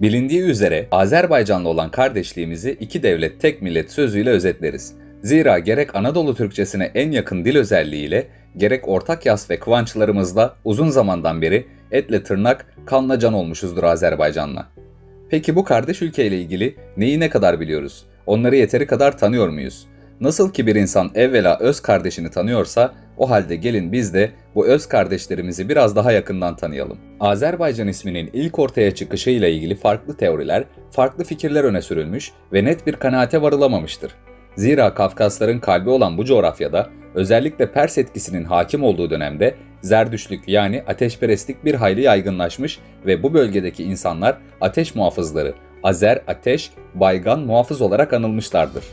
Bilindiği üzere Azerbaycanlı olan kardeşliğimizi iki devlet tek millet sözüyle özetleriz. Zira gerek Anadolu Türkçesine en yakın dil özelliğiyle gerek ortak yas ve kıvançlarımızla uzun zamandan beri etle tırnak, kanla can olmuşuzdur Azerbaycan'la. Peki bu kardeş ülkeyle ilgili neyi ne kadar biliyoruz? Onları yeteri kadar tanıyor muyuz? Nasıl ki bir insan evvela öz kardeşini tanıyorsa, o halde gelin biz de bu öz kardeşlerimizi biraz daha yakından tanıyalım. Azerbaycan isminin ilk ortaya çıkışı ile ilgili farklı teoriler, farklı fikirler öne sürülmüş ve net bir kanaate varılamamıştır. Zira Kafkasların kalbi olan bu coğrafyada özellikle Pers etkisinin hakim olduğu dönemde Zerdüşlük yani ateşperestlik bir hayli yaygınlaşmış ve bu bölgedeki insanlar ateş muhafızları, Azer Ateş, Baygan muhafız olarak anılmışlardır.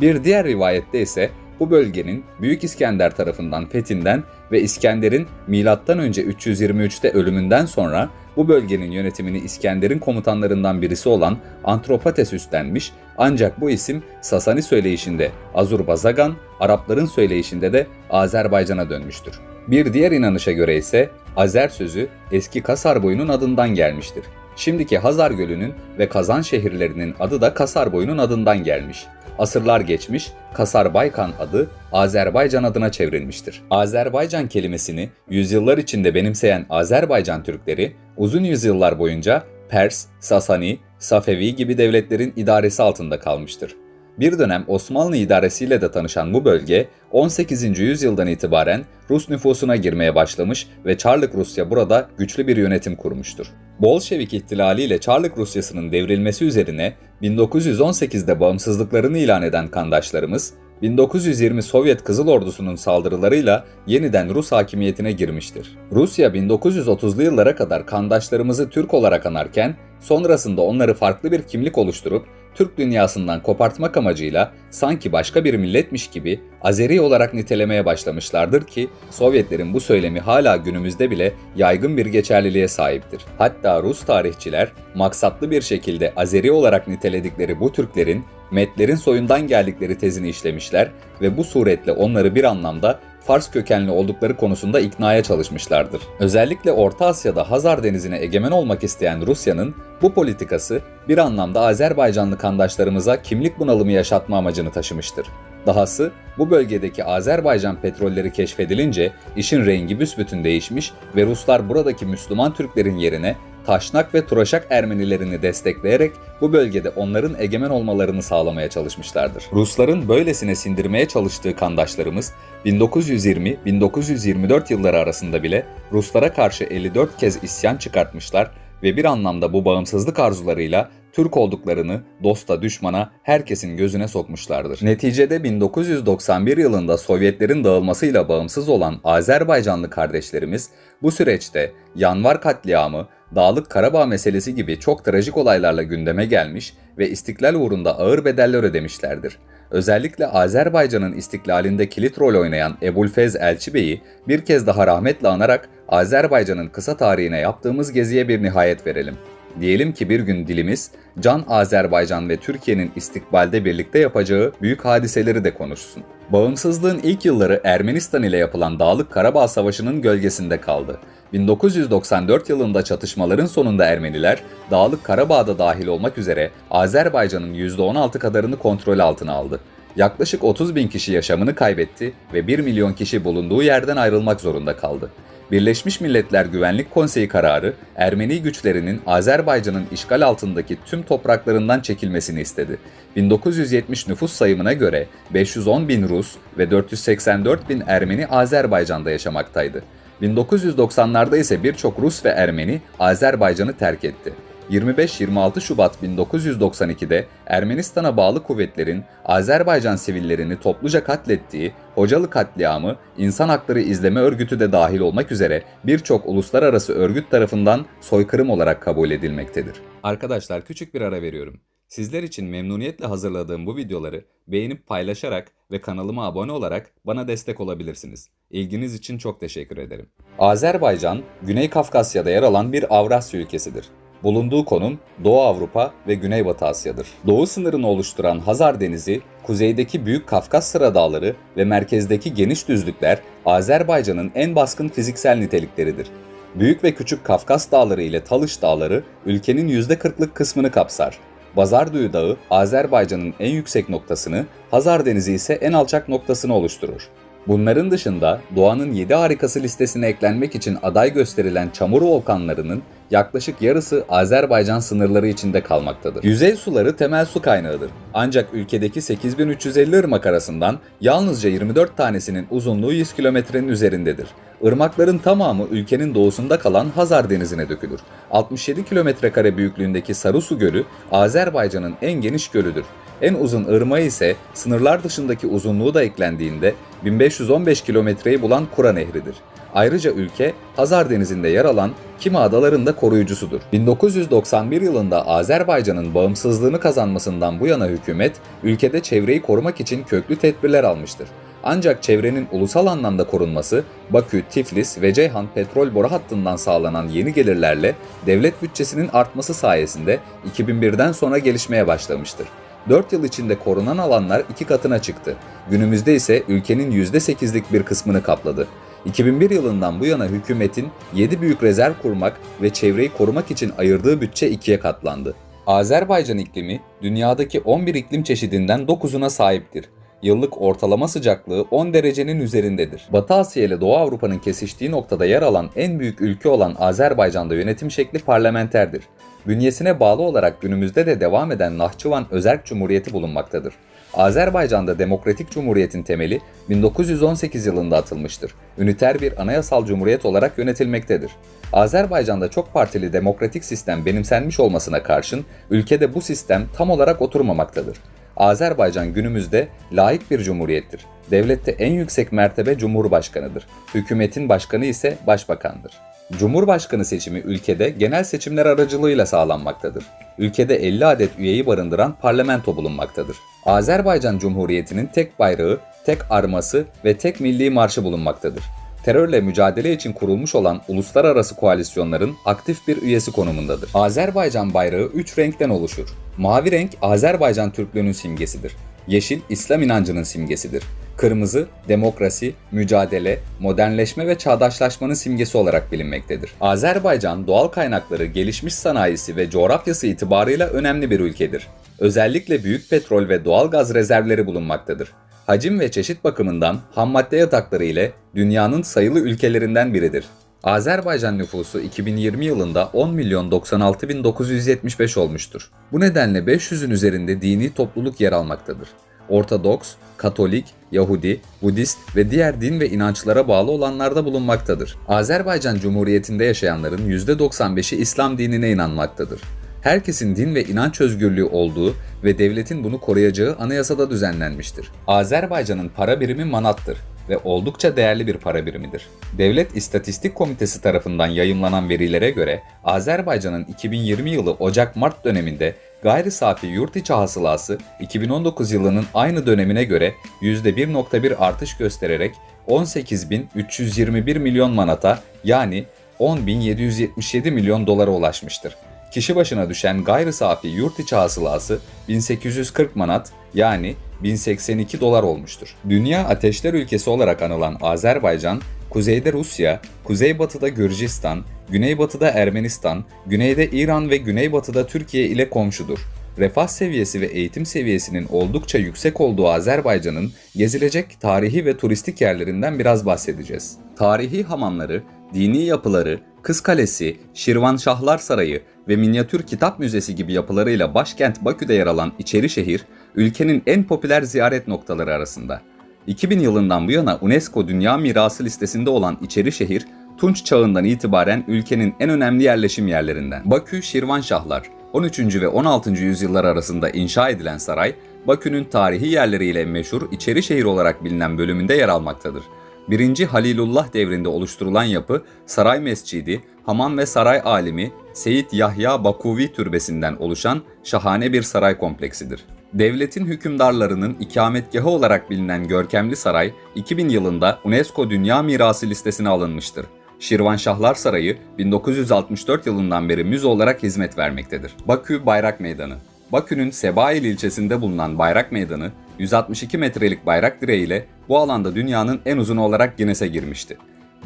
Bir diğer rivayette ise bu bölgenin Büyük İskender tarafından fethinden ve İskender'in M.Ö. 323'te ölümünden sonra bu bölgenin yönetimini İskender'in komutanlarından birisi olan Antropates üstlenmiş ancak bu isim Sasani söyleyişinde Azurbazagan, Arapların söyleyişinde de Azerbaycan'a dönmüştür. Bir diğer inanışa göre ise Azer sözü eski Kasar boyunun adından gelmiştir. Şimdiki Hazar Gölü'nün ve Kazan şehirlerinin adı da Kasar boyunun adından gelmiş. Asırlar geçmiş, Kasar-Baykan adı Azerbaycan adına çevrilmiştir. Azerbaycan kelimesini yüzyıllar içinde benimseyen Azerbaycan Türkleri uzun yüzyıllar boyunca Pers, Sasani, Safevi gibi devletlerin idaresi altında kalmıştır. Bir dönem Osmanlı idaresiyle de tanışan bu bölge 18. yüzyıldan itibaren Rus nüfusuna girmeye başlamış ve Çarlık Rusya burada güçlü bir yönetim kurmuştur. Bolşevik ihtilaliyle Çarlık Rusyası'nın devrilmesi üzerine 1918'de bağımsızlıklarını ilan eden kandaşlarımız 1920 Sovyet Kızıl Ordusu'nun saldırılarıyla yeniden Rus hakimiyetine girmiştir. Rusya 1930'lu yıllara kadar kandaşlarımızı Türk olarak anarken sonrasında onları farklı bir kimlik oluşturup Türk dünyasından kopartmak amacıyla sanki başka bir milletmiş gibi Azeri olarak nitelemeye başlamışlardır ki Sovyetlerin bu söylemi hala günümüzde bile yaygın bir geçerliliğe sahiptir. Hatta Rus tarihçiler maksatlı bir şekilde Azeri olarak niteledikleri bu Türklerin Metlerin soyundan geldikleri tezini işlemişler ve bu suretle onları bir anlamda Fars kökenli oldukları konusunda iknaya çalışmışlardır. Özellikle Orta Asya'da Hazar Denizi'ne egemen olmak isteyen Rusya'nın bu politikası bir anlamda Azerbaycanlı kandaşlarımıza kimlik bunalımı yaşatma amacını taşımıştır. Dahası bu bölgedeki Azerbaycan petrolleri keşfedilince işin rengi büsbütün değişmiş ve Ruslar buradaki Müslüman Türklerin yerine Taşnak ve Turaşak Ermenilerini destekleyerek bu bölgede onların egemen olmalarını sağlamaya çalışmışlardır. Rusların böylesine sindirmeye çalıştığı kandaşlarımız 1920-1924 yılları arasında bile Ruslara karşı 54 kez isyan çıkartmışlar ve bir anlamda bu bağımsızlık arzularıyla Türk olduklarını dosta düşmana herkesin gözüne sokmuşlardır. Neticede 1991 yılında Sovyetlerin dağılmasıyla bağımsız olan Azerbaycanlı kardeşlerimiz bu süreçte Yanvar katliamı, Dağlık Karabağ meselesi gibi çok trajik olaylarla gündeme gelmiş ve istiklal uğrunda ağır bedeller ödemişlerdir. Özellikle Azerbaycan'ın istiklalinde kilit rol oynayan Ebulfez Elçi Bey'i bir kez daha rahmetle anarak Azerbaycan'ın kısa tarihine yaptığımız geziye bir nihayet verelim. Diyelim ki bir gün dilimiz Can Azerbaycan ve Türkiye'nin istikbalde birlikte yapacağı büyük hadiseleri de konuşsun. Bağımsızlığın ilk yılları Ermenistan ile yapılan Dağlık Karabağ Savaşı'nın gölgesinde kaldı. 1994 yılında çatışmaların sonunda Ermeniler, Dağlık Karabağ'da dahil olmak üzere Azerbaycan'ın %16 kadarını kontrol altına aldı. Yaklaşık 30 bin kişi yaşamını kaybetti ve 1 milyon kişi bulunduğu yerden ayrılmak zorunda kaldı. Birleşmiş Milletler Güvenlik Konseyi kararı Ermeni güçlerinin Azerbaycan'ın işgal altındaki tüm topraklarından çekilmesini istedi. 1970 nüfus sayımına göre 510 bin Rus ve 484 bin Ermeni Azerbaycan'da yaşamaktaydı. 1990'larda ise birçok Rus ve Ermeni Azerbaycan'ı terk etti. 25-26 Şubat 1992'de Ermenistan'a bağlı kuvvetlerin Azerbaycan sivillerini topluca katlettiği Hocalı katliamı İnsan Hakları İzleme Örgütü de dahil olmak üzere birçok uluslararası örgüt tarafından soykırım olarak kabul edilmektedir. Arkadaşlar küçük bir ara veriyorum. Sizler için memnuniyetle hazırladığım bu videoları beğenip paylaşarak ve kanalıma abone olarak bana destek olabilirsiniz. İlginiz için çok teşekkür ederim. Azerbaycan, Güney Kafkasya'da yer alan bir Avrasya ülkesidir. Bulunduğu konum Doğu Avrupa ve Güneybatı Asya'dır. Doğu sınırını oluşturan Hazar Denizi, kuzeydeki Büyük Kafkas Sıra Dağları ve merkezdeki geniş düzlükler Azerbaycan'ın en baskın fiziksel nitelikleridir. Büyük ve Küçük Kafkas Dağları ile Talış Dağları ülkenin %40'lık kısmını kapsar. Bazarduyu Dağı, Azerbaycan'ın en yüksek noktasını, Hazar Denizi ise en alçak noktasını oluşturur. Bunların dışında doğanın 7 harikası listesine eklenmek için aday gösterilen çamur volkanlarının yaklaşık yarısı Azerbaycan sınırları içinde kalmaktadır. Yüzey suları temel su kaynağıdır. Ancak ülkedeki 8350 ırmak arasından yalnızca 24 tanesinin uzunluğu 100 kilometrenin üzerindedir. Irmakların tamamı ülkenin doğusunda kalan Hazar Denizi'ne dökülür. 67 kilometre kare büyüklüğündeki Sarısu Gölü Azerbaycan'ın en geniş gölüdür. En uzun ırmağı ise sınırlar dışındaki uzunluğu da eklendiğinde 1515 kilometreyi bulan Kura Nehri'dir. Ayrıca ülke Hazar Denizi'nde yer alan kimi adaların da koruyucusudur. 1991 yılında Azerbaycan'ın bağımsızlığını kazanmasından bu yana hükümet ülkede çevreyi korumak için köklü tedbirler almıştır. Ancak çevrenin ulusal anlamda korunması Bakü, Tiflis ve Ceyhan petrol boru hattından sağlanan yeni gelirlerle devlet bütçesinin artması sayesinde 2001'den sonra gelişmeye başlamıştır. 4 yıl içinde korunan alanlar iki katına çıktı. Günümüzde ise ülkenin %8'lik bir kısmını kapladı. 2001 yılından bu yana hükümetin 7 büyük rezerv kurmak ve çevreyi korumak için ayırdığı bütçe ikiye katlandı. Azerbaycan iklimi dünyadaki 11 iklim çeşidinden 9'una sahiptir. Yıllık ortalama sıcaklığı 10 derecenin üzerindedir. Batı Asya ile Doğu Avrupa'nın kesiştiği noktada yer alan en büyük ülke olan Azerbaycan'da yönetim şekli parlamenterdir. Bünyesine bağlı olarak günümüzde de devam eden Nahçıvan Özerk Cumhuriyeti bulunmaktadır. Azerbaycan'da Demokratik Cumhuriyet'in temeli 1918 yılında atılmıştır. Üniter bir anayasal cumhuriyet olarak yönetilmektedir. Azerbaycan'da çok partili demokratik sistem benimsenmiş olmasına karşın ülkede bu sistem tam olarak oturmamaktadır. Azerbaycan günümüzde laik bir cumhuriyettir. Devlette en yüksek mertebe Cumhurbaşkanıdır. Hükümetin başkanı ise başbakandır. Cumhurbaşkanı seçimi ülkede genel seçimler aracılığıyla sağlanmaktadır. Ülkede 50 adet üyeyi barındıran parlamento bulunmaktadır. Azerbaycan Cumhuriyeti'nin tek bayrağı, tek arması ve tek milli marşı bulunmaktadır. Terörle mücadele için kurulmuş olan uluslararası koalisyonların aktif bir üyesi konumundadır. Azerbaycan bayrağı 3 renkten oluşur. Mavi renk Azerbaycan Türklüğünün simgesidir. Yeşil İslam inancının simgesidir. Kırmızı demokrasi, mücadele, modernleşme ve çağdaşlaşmanın simgesi olarak bilinmektedir. Azerbaycan doğal kaynakları, gelişmiş sanayisi ve coğrafyası itibarıyla önemli bir ülkedir. Özellikle büyük petrol ve doğal gaz rezervleri bulunmaktadır. Hacim ve çeşit bakımından ham madde yatakları ile dünyanın sayılı ülkelerinden biridir. Azerbaycan nüfusu 2020 yılında 10 milyon 96 bin 975 olmuştur. Bu nedenle 500'ün üzerinde dini topluluk yer almaktadır. Ortodoks, Katolik, Yahudi, Budist ve diğer din ve inançlara bağlı olanlar da bulunmaktadır. Azerbaycan Cumhuriyeti'nde yaşayanların %95'i İslam dinine inanmaktadır. Herkesin din ve inanç özgürlüğü olduğu ve devletin bunu koruyacağı anayasada düzenlenmiştir. Azerbaycan'ın para birimi manattır ve oldukça değerli bir para birimidir. Devlet İstatistik Komitesi tarafından yayımlanan verilere göre Azerbaycan'ın 2020 yılı Ocak-Mart döneminde gayri safi yurt içi hasılası 2019 yılının aynı dönemine göre %1.1 artış göstererek 18.321 milyon manata yani 10.777 milyon dolara ulaşmıştır. Kişi başına düşen gayri safi yurt içi hasılası 1840 manat yani 1082 dolar olmuştur. Dünya ateşler ülkesi olarak anılan Azerbaycan, kuzeyde Rusya, kuzeybatıda Gürcistan, güneybatıda Ermenistan, güneyde İran ve güneybatıda Türkiye ile komşudur. Refah seviyesi ve eğitim seviyesinin oldukça yüksek olduğu Azerbaycan'ın gezilecek tarihi ve turistik yerlerinden biraz bahsedeceğiz. Tarihi hamamları, dini yapıları, Kız Kalesi, Şirvanşahlar Sarayı ve Minyatür Kitap Müzesi gibi yapılarıyla başkent Bakü'de yer alan İçerişehir, ülkenin en popüler ziyaret noktaları arasında. 2000 yılından bu yana UNESCO Dünya Mirası listesinde olan İçerişehir, Tunç çağından itibaren ülkenin en önemli yerleşim yerlerinden. Bakü Şirvanşahlar, 13. ve 16. yüzyıllar arasında inşa edilen saray, Bakü'nün tarihi yerleriyle meşhur İçerişehir olarak bilinen bölümünde yer almaktadır. 1. Halilullah devrinde oluşturulan yapı Saray Mescidi, Hamam ve Saray Alimi Seyit Yahya Bakuvi Türbesi'nden oluşan şahane bir saray kompleksidir. Devletin hükümdarlarının ikametgahı olarak bilinen görkemli saray 2000 yılında UNESCO Dünya Mirası listesine alınmıştır. Şirvanşahlar Sarayı 1964 yılından beri müze olarak hizmet vermektedir. Bakü Bayrak Meydanı Bakü'nün Sebail ilçesinde bulunan Bayrak Meydanı 162 metrelik bayrak direğiyle bu alanda dünyanın en uzun olarak Guinness'e girmişti.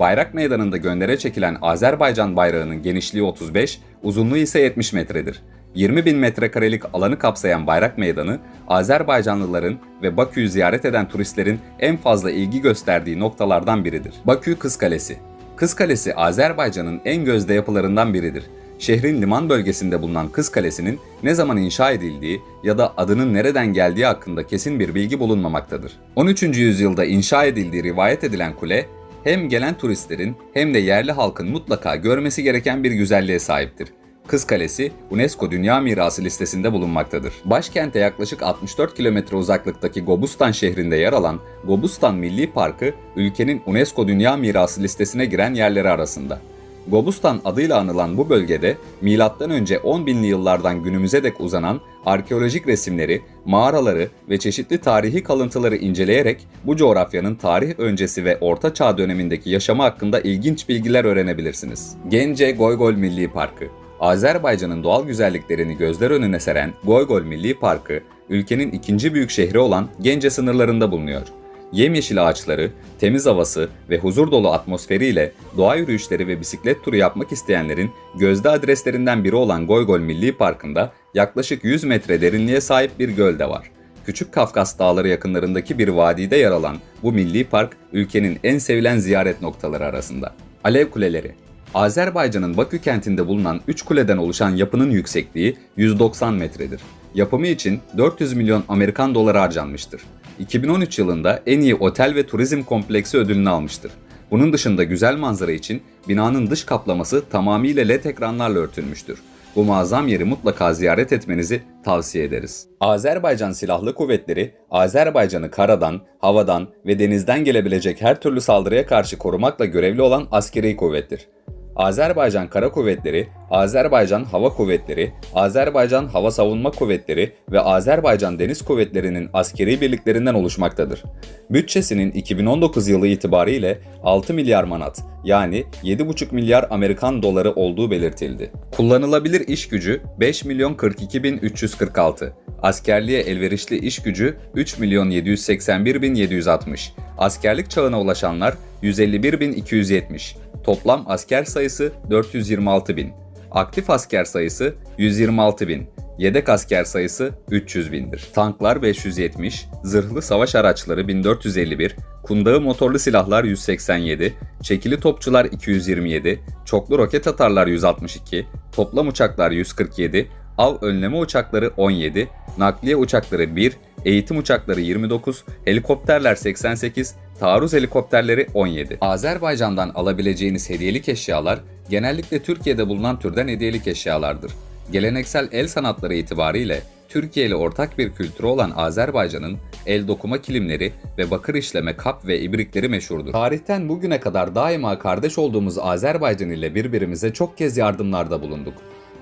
Bayrak meydanında göndere çekilen Azerbaycan bayrağının genişliği 35, uzunluğu ise 70 metredir. 20 bin metrekarelik alanı kapsayan bayrak meydanı, Azerbaycanlıların ve Bakü'yü ziyaret eden turistlerin en fazla ilgi gösterdiği noktalardan biridir. Bakü Kız Kalesi Kız Kalesi Azerbaycan'ın en gözde yapılarından biridir. Şehrin liman bölgesinde bulunan Kız Kalesi'nin ne zaman inşa edildiği ya da adının nereden geldiği hakkında kesin bir bilgi bulunmamaktadır. 13. yüzyılda inşa edildiği rivayet edilen kule, hem gelen turistlerin hem de yerli halkın mutlaka görmesi gereken bir güzelliğe sahiptir. Kız Kalesi, UNESCO Dünya Mirası listesinde bulunmaktadır. Başkente yaklaşık 64 kilometre uzaklıktaki Gobustan şehrinde yer alan Gobustan Milli Parkı, ülkenin UNESCO Dünya Mirası listesine giren yerleri arasında. Gobustan adıyla anılan bu bölgede M.Ö. 10 binli yıllardan günümüze dek uzanan arkeolojik resimleri, mağaraları ve çeşitli tarihi kalıntıları inceleyerek bu coğrafyanın tarih öncesi ve Orta Çağ dönemindeki yaşamı hakkında ilginç bilgiler öğrenebilirsiniz. Gence Goygol Milli Parkı Azerbaycan'ın doğal güzelliklerini gözler önüne seren Goygol Milli Parkı, ülkenin ikinci büyük şehri olan Gence sınırlarında bulunuyor. Yemyeşil ağaçları, temiz havası ve huzur dolu atmosferiyle doğa yürüyüşleri ve bisiklet turu yapmak isteyenlerin gözde adreslerinden biri olan Goygol Milli Parkı'nda yaklaşık 100 metre derinliğe sahip bir göl de var. Küçük Kafkas Dağları yakınlarındaki bir vadide yer alan bu milli park ülkenin en sevilen ziyaret noktaları arasında. Alev Kuleleri Azerbaycan'ın Bakü kentinde bulunan 3 kuleden oluşan yapının yüksekliği 190 metredir. Yapımı için 400 milyon Amerikan doları harcanmıştır. 2013 yılında en iyi otel ve turizm kompleksi ödülünü almıştır. Bunun dışında güzel manzara için binanın dış kaplaması tamamıyla led ekranlarla örtülmüştür. Bu muazzam yeri mutlaka ziyaret etmenizi tavsiye ederiz. Azerbaycan Silahlı Kuvvetleri, Azerbaycan'ı karadan, havadan ve denizden gelebilecek her türlü saldırıya karşı korumakla görevli olan askeri kuvvettir. Azerbaycan Kara Kuvvetleri, Azerbaycan Hava Kuvvetleri, Azerbaycan Hava Savunma Kuvvetleri ve Azerbaycan Deniz Kuvvetleri'nin askeri birliklerinden oluşmaktadır. Bütçesinin 2019 yılı itibariyle 6 milyar manat yani 7,5 milyar Amerikan doları olduğu belirtildi. Kullanılabilir iş gücü 5 milyon 42 bin 346, askerliğe elverişli iş gücü 3 milyon 781 bin 760, askerlik çağına ulaşanlar 151 bin 270, Toplam asker sayısı 426 bin. Aktif asker sayısı 126 bin. Yedek asker sayısı 300 bindir. Tanklar 570, zırhlı savaş araçları 1451, kundağı motorlu silahlar 187, çekili topçular 227, çoklu roket atarlar 162, toplam uçaklar 147, av önleme uçakları 17, nakliye uçakları 1, eğitim uçakları 29, helikopterler 88, taarruz helikopterleri 17. Azerbaycan'dan alabileceğiniz hediyelik eşyalar genellikle Türkiye'de bulunan türden hediyelik eşyalardır. Geleneksel el sanatları itibariyle Türkiye ile ortak bir kültürü olan Azerbaycan'ın el dokuma kilimleri ve bakır işleme kap ve ibrikleri meşhurdur. Tarihten bugüne kadar daima kardeş olduğumuz Azerbaycan ile birbirimize çok kez yardımlarda bulunduk.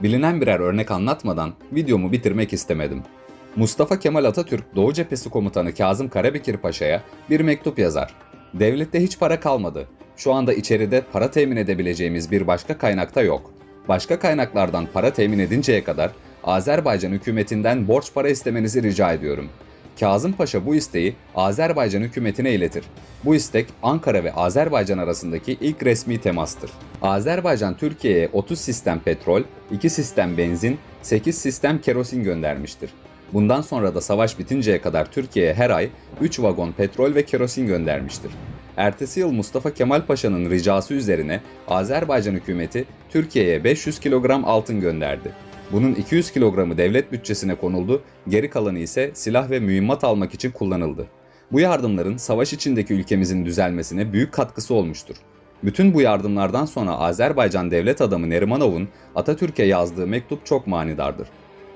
Bilinen birer örnek anlatmadan videomu bitirmek istemedim. Mustafa Kemal Atatürk Doğu Cephesi Komutanı Kazım Karabekir Paşa'ya bir mektup yazar. Devlette hiç para kalmadı. Şu anda içeride para temin edebileceğimiz bir başka kaynakta yok. Başka kaynaklardan para temin edinceye kadar Azerbaycan hükümetinden borç para istemenizi rica ediyorum. Kazım Paşa bu isteği Azerbaycan hükümetine iletir. Bu istek Ankara ve Azerbaycan arasındaki ilk resmi temastır. Azerbaycan Türkiye'ye 30 sistem petrol, 2 sistem benzin, 8 sistem kerosin göndermiştir. Bundan sonra da savaş bitinceye kadar Türkiye'ye her ay 3 vagon petrol ve kerosin göndermiştir. Ertesi yıl Mustafa Kemal Paşa'nın ricası üzerine Azerbaycan hükümeti Türkiye'ye 500 kilogram altın gönderdi. Bunun 200 kilogramı devlet bütçesine konuldu, geri kalanı ise silah ve mühimmat almak için kullanıldı. Bu yardımların savaş içindeki ülkemizin düzelmesine büyük katkısı olmuştur. Bütün bu yardımlardan sonra Azerbaycan devlet adamı Nerimanov'un Atatürk'e yazdığı mektup çok manidardır.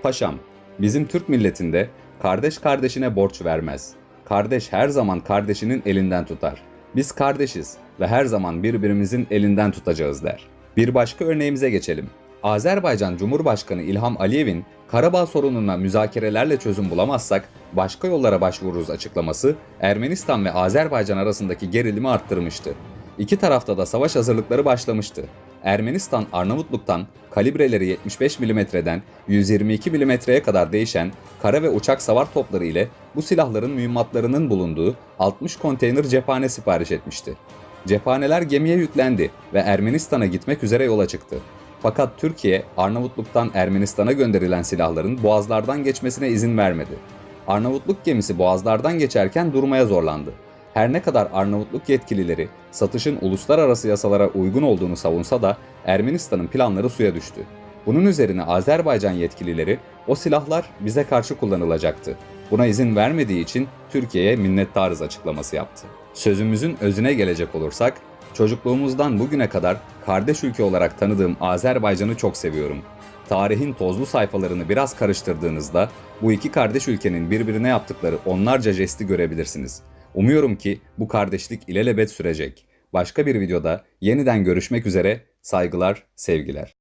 Paşam, bizim Türk milletinde kardeş kardeşine borç vermez. Kardeş her zaman kardeşinin elinden tutar. Biz kardeşiz ve her zaman birbirimizin elinden tutacağız der. Bir başka örneğimize geçelim. Azerbaycan Cumhurbaşkanı İlham Aliyev'in Karabağ sorununa müzakerelerle çözüm bulamazsak başka yollara başvururuz açıklaması Ermenistan ve Azerbaycan arasındaki gerilimi arttırmıştı. İki tarafta da savaş hazırlıkları başlamıştı. Ermenistan Arnavutluk'tan kalibreleri 75 mm'den 122 mm'ye kadar değişen kara ve uçak savar topları ile bu silahların mühimmatlarının bulunduğu 60 konteyner cephane sipariş etmişti. Cephaneler gemiye yüklendi ve Ermenistan'a gitmek üzere yola çıktı. Fakat Türkiye, Arnavutluk'tan Ermenistan'a gönderilen silahların boğazlardan geçmesine izin vermedi. Arnavutluk gemisi boğazlardan geçerken durmaya zorlandı. Her ne kadar Arnavutluk yetkilileri satışın uluslararası yasalara uygun olduğunu savunsa da Ermenistan'ın planları suya düştü. Bunun üzerine Azerbaycan yetkilileri o silahlar bize karşı kullanılacaktı. Buna izin vermediği için Türkiye'ye minnettarız açıklaması yaptı. Sözümüzün özüne gelecek olursak, çocukluğumuzdan bugüne kadar kardeş ülke olarak tanıdığım Azerbaycan'ı çok seviyorum. Tarihin tozlu sayfalarını biraz karıştırdığınızda bu iki kardeş ülkenin birbirine yaptıkları onlarca jesti görebilirsiniz. Umuyorum ki bu kardeşlik ilelebet sürecek. Başka bir videoda yeniden görüşmek üzere. Saygılar, sevgiler.